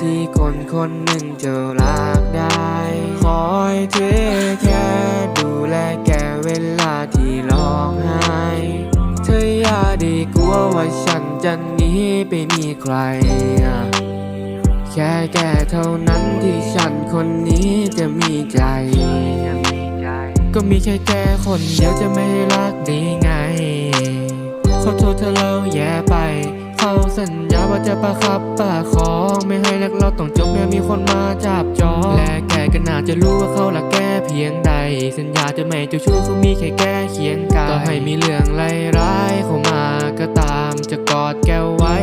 ที่คนคนหนึ่งจะรักได้ คอยเทแค่ดูแลแกเวลาที่ร้องไห้ เธออย่าได้กลัวว่าฉันจะหนีไปมีใคร แค่แกเท่านั้นที่ฉันคนนี้จะมีใจ ก็มีแค่แกคนเดียวจะไม่รักได้ไงขอโทษเธอเราแย่ไป เขาสัญญาว่าจะประคับประคองไม่ให้รักเราต้องจบแม้มีคนมาจับจองและแกก็น่าจะรู้ว่าเขารักแกเพียงใด สัญญาจะไม่เจ้าชู้เขามีแค่แกเคียงกายต่อให้มีเรื่องไร้ายเข้ามาก็ตามจะกอดแกไว้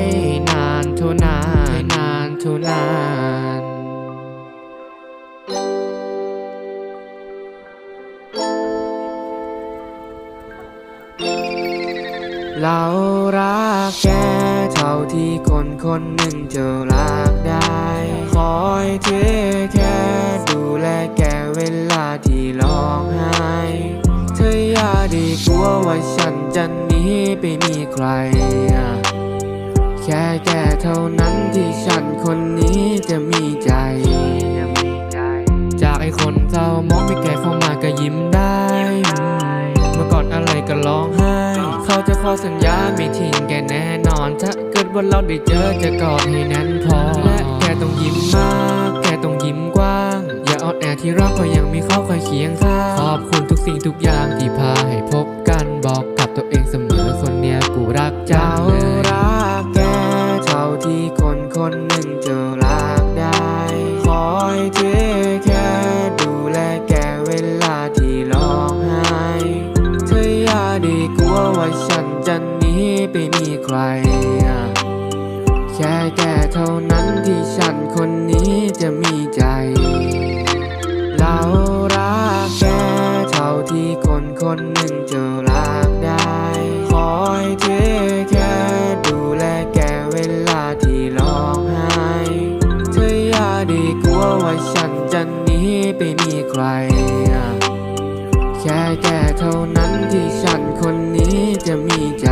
นานเท่านานให้นานเท่านานเรารักแกาที่คนคนหนึ่งจะรักได้ คอยเทแค่ดูแลแกเวลาที่ร้องไห้ เธออย่าได้กลัวว่าฉันจะหนีไปมีใคร แค่แกเท่านั้นที่ฉันคนนี้จะมีใจ จากไอ้คนเศร้ามองไม่แกเข้ามาก็ยิ้มได้ เมื่อก่อนอะไรก็ร้องไห้ เขาจะขอสัญญา ถ้าเกิดว่าเราได้เจอจะกอดให้แน่นพอ และแกต้องยิ้มมาก แกต้องยิ้มกว้าง อย่าอ่อนแอที่รักก็ยังมีเขาคอยเคียงข้าง ขอบคุณทุกสิ่งทุกอย่างที่พาให้พบกันบอกกับตัวเองเสมอคนเนี้ยกูรักจังเลยรักแกเท่าที่คนคนหนึ่งจะรัก ใคร แค่แกเท่านั้นที่ฉันคนนี้จะมีใจ เรารักแกเท่าที่คนคนหนึ่งจะรักได้คอยเทแค่ดูแลแกเวลาที่ร้องไห้เธออย่าได้กลัวว่าฉันจะหนีไปมีใครแค่แกเท่านั้นที่ฉันคนนี้จะมีใจ